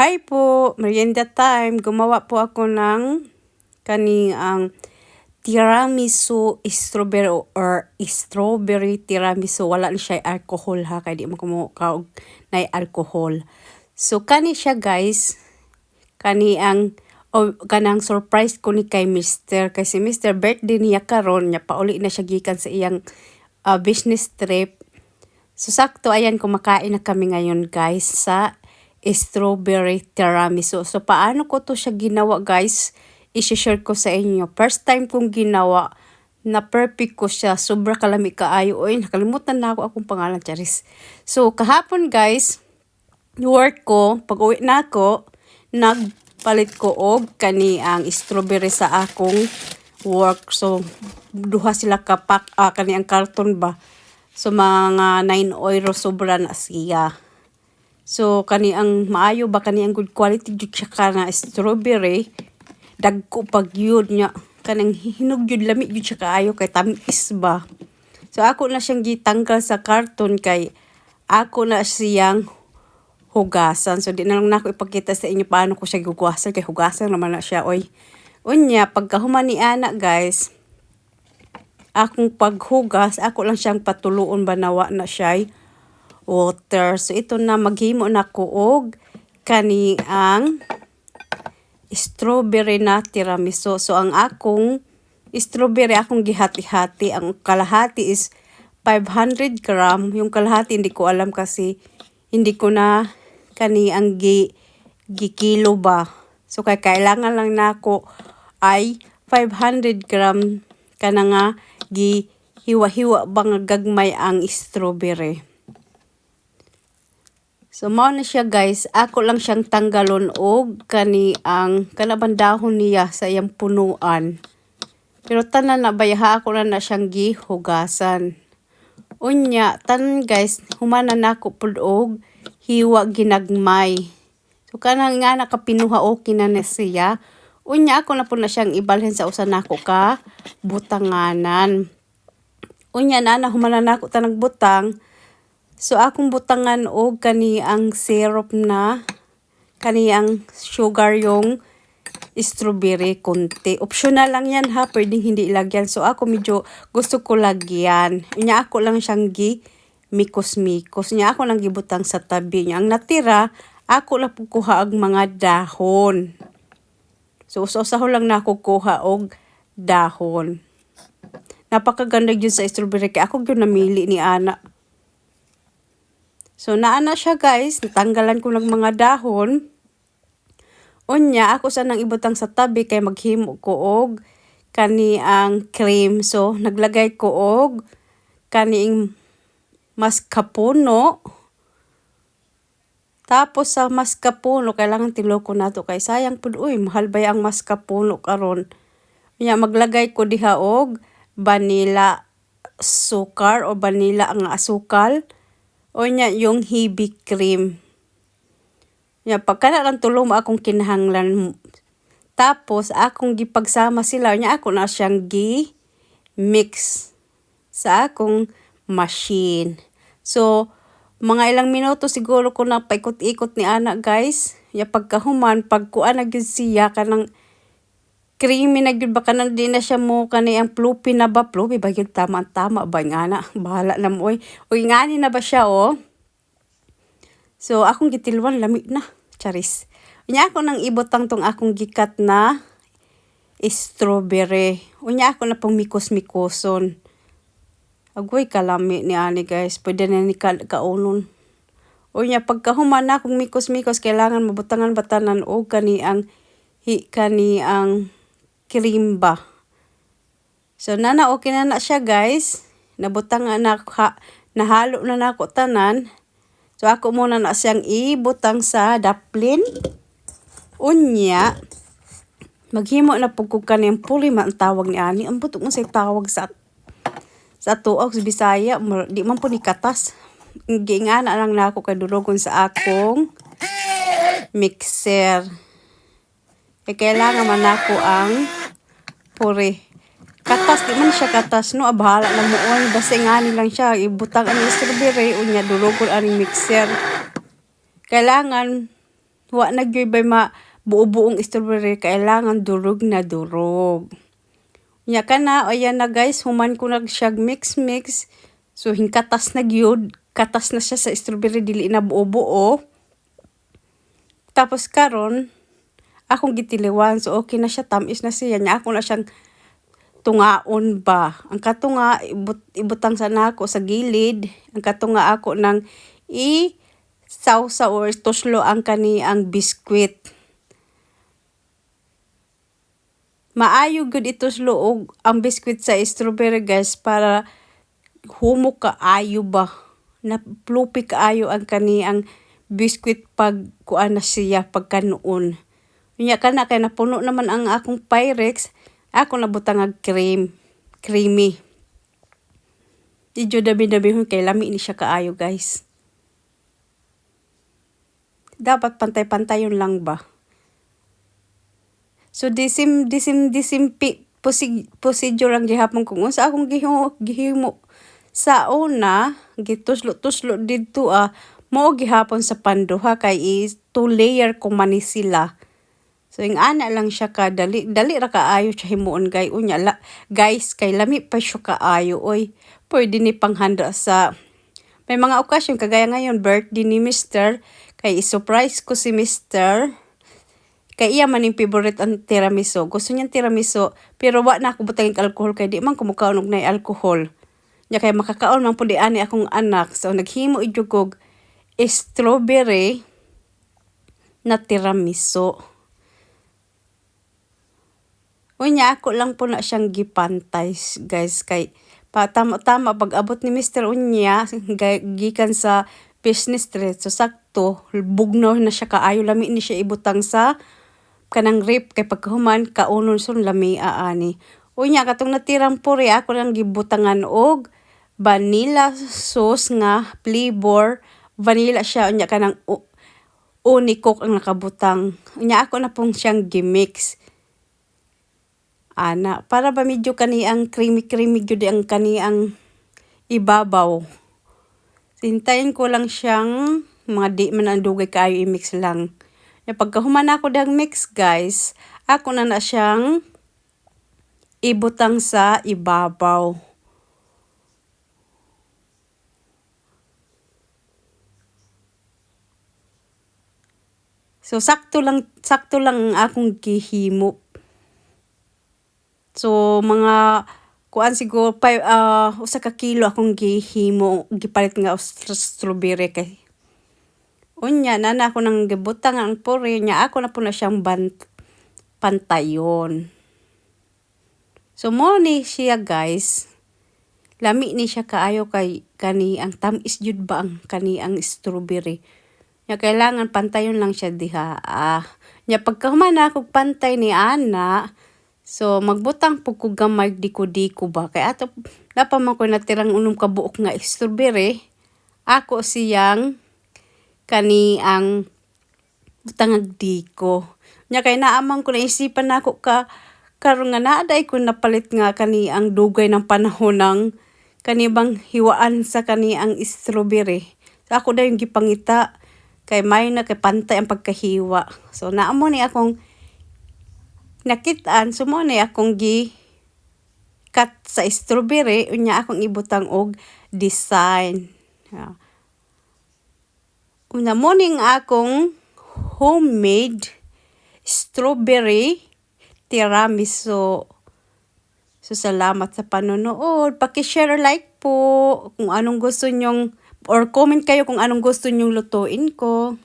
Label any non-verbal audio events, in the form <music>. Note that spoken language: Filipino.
Hi po, merienda time. Gumawa po ako ng kaning ang tiramisu strawberry or strawberry tiramisu. Wala na siya alcohol ha, kaya di mo kumukaw na alcohol. So kani siya guys, kani ang o kanang surprise ko ni kay Mr. Kasi Mr. birthday niya karon niya pauli na siya gikan sa iyang uh, business trip. So sakto ayan kumakain na kami ngayon guys sa strawberry tiramisu. So, paano ko to siya ginawa guys? I-share ko sa inyo. First time kong ginawa na perfect ko siya. Sobra kalami kaayo. Oy, nakalimutan na ako akong pangalan, Charis. So, kahapon guys, work ko, pag uwi na ako, nagpalit ko og kani ang strawberry sa akong work. So, duha sila kapak, ah, kani ang karton ba? So, mga 9 euro sobra na siya. So kani ang maayo ba kani ang good quality jud siya kana strawberry dagko pag yun nya kanang hinog jud lami jud siya kaayo kay tamis ba. So ako na siyang gitanggal sa karton kay ako na siyang hugasan. So di na lang nako ipakita sa inyo paano ko siya hugasan kay hugasan naman na siya oy. Unya pagkahuman ni ana guys akong paghugas ako lang siyang patuluon ba nawa na siya water. So ito na maghimo na ko og kani ang strawberry na tiramisu. So ang akong strawberry akong gihati-hati. Ang kalahati is 500 gram. Yung kalahati hindi ko alam kasi hindi ko na kani ang gi, gikilo ba. So kay kailangan lang nako ay 500 gram kana nga gi hiwa-hiwa bang gagmay ang strawberry. So mao na siya guys, ako lang siyang tanggalon og kani ang kanabandahon niya sa iyang punuan. Pero tanan na bayaha ako na na siyang gihugasan. Unya, tanan guys, humana na ako pud hiwa ginagmay. So kanang nga nakapinuha okay na siya. Unya ako na po na siyang ibalhin sa usa nako ka butanganan. Unya na na humana na ako tanang butang So akong butangan og kani ang syrup na kani ang sugar yung strawberry konti. Optional lang yan ha, pwedeng hindi ilagyan. So ako medyo gusto ko lagyan. Nya ako lang siyang gi mikos-mikos. Nya ako lang gibutang sa tabi niya. Ang natira, ako lang kuha ang mga dahon. So usaw lang na ako kuha og dahon. Napakaganda yun sa strawberry. Kaya ako yun namili ni Ana. So naana siya guys, natanggalan ko ng mga dahon. Unya, ako sa nang ibutang sa tabi kay maghimo ko og kani ang cream. So naglagay ko og kaniing mascarpone. Tapos sa mascarpone, kailangan tiloko nato kay sayang pud uy, mahal ba ang mascarpone karon. Unya maglagay ko diha og vanilla sukar o vanilla ang asukal. O niya, yung hibi cream. Ya, pagka na lang tulong akong kinahanglan. Tapos, akong gipagsama sila. Nya ako na siyang gi-mix sa akong machine. So, mga ilang minuto siguro ko na paikot-ikot ni anak guys. Ya pagkahuman, pagkuan na gyud siya kanang creamy na gyud ba kanang di na siya mo kanay ang floppy na ba? Floppy ba gyud tama tama ba? Nga na bahala na mo. Oy oy ngani na ba siya oh? So akong gitilwan lami na. Charis. Unya ako nang ibotang tong akong gikat na strawberry. Unya ako na pong mikos-mikoson. Agoy kalami ni ani guys. Pwede na ni ka kaunon. Unya pagkahuman na akong mikos-mikos kailangan mabutangan batanan og kani ang hi kani ang cream ba. So nana okay na na siya guys. Nabutang na ha, nahalo na nako tanan. So ako muna na siyang ibutang sa daplin. Unya maghimo na pug kog kaniyang puli man tawag ni ani. Ang butok mo sa tawag sa sa tuog sa Bisaya, di man po ni katas. Gingana lang na ako kay dulogon sa akong mixer. Kaya kailangan man ako ang puri. Katas, di man siya katas, no? Abahala na mo oy. Basta nga lang siya. Ibutang ang strawberry, unya, durugon ang mixer. Kailangan, Wa na gyud bay ma buo-buong strawberry kailangan durog na durog. Nya kana ayan na guys, human ko nag siya mix mix. So hingkatas na gyud, katas na siya sa strawberry dili na buo-buo. Tapos karon akong gitiliwan so okay na siya tamis na siya nya ako na siyang tungaon ba. Ang katunga ibut, ibutang sa nako sa gilid, ang katunga ako nang i sausa or tuslo ang kani ang biskwit. Maayo gud ituslo og ang biskwit sa strawberry guys para humo ka ayo ba. Na plupi kaayo ang kani ang biskwit pag kuan na siya pagkanuon. Unya kana kay napuno naman ang akong Pyrex, ako nabutang ang cream, creamy. Medyo dabi-dabi kay lami ni siya kaayo guys. Dapat pantay-pantayon lang ba? So disim disim disim pi, procedure ang gihapon kung unsa akong gihimo, gihimo sa una gituslo-tuslo didto ah mao gihapon sa panduha kay is two layer ko man sila. So ing ana lang siya ka dali dali ra kaayo siya himuon kay unya la, guys kay lami pa siya kaayo oy. Pwede ni panghanda sa may mga okasyon kagaya ngayon birthday ni Mr. kay surprise ko si Mr. Kay iya man yung favorite ang tiramisu. Gusto niya tiramisu, pero wa na ako butangin alcohol kay di man ko mukaon og nay alcohol. Nya kay makakaon man pud ani akong anak. So naghimo idyog strawberry na tiramisu. Unya ako lang po na siyang gipantay guys kay pa tama, tama pag abot ni Mr. Unya <laughs> gikan sa business trip so sakto bugno na siya kaayo lami ni siya ibutang sa kanang rip kay pagkahuman kaunon son lami aani. Unya katong natirang puri ako lang gibutangan og vanilla sauce nga flavor vanilla siya unya kanang unikok ang nakabutang. Unya ako na pong siyang gimix. Ana, para ba medyo kani ang creamy creamy gyud ang kani ang ibabaw. Sintayin ko lang siyang mga di man ang dugay kayo i-mix lang. Na pagkahuman ako dang mix guys, ako na na siyang ibutang sa ibabaw. So sakto lang sakto lang akong gihimo. So mga kuan siguro pa uh, usa ka kilo akong gihimo gipalit nga strawberry kay Unya, na na ako nang gibutang ang puri niya, ako na po na siyang bant pantayon. So, mo ni siya guys, lami ni siya kaayo kay kani ang tamis jud ba ang kani ang strawberry. Nya kailangan pantayon lang siya diha. Ah, nya pagkahuman na ako pantay ni ana, so magbutang pug ko gamay diko-diko ba kay ato napa man ko natirang unom ka buok nga strawberry. Ako siyang kani ang butangag diko. Nya kay naamang ko naisipan nako ka karon nga naaday ko napalit nga kani ang dugay ng panahon ng kani bang hiwaan sa kani ang strawberry. So ako daw yung gipangita kay may na kay pantay ang pagkahiwa. So naamo ni akong nakitaan sumo ni akong gi cut sa strawberry unya akong ibutang og design. Yeah. Una morning akong homemade strawberry tiramisu. So, salamat sa panonood. Paki-share like po kung anong gusto nyong or comment kayo kung anong gusto nyong lutuin ko.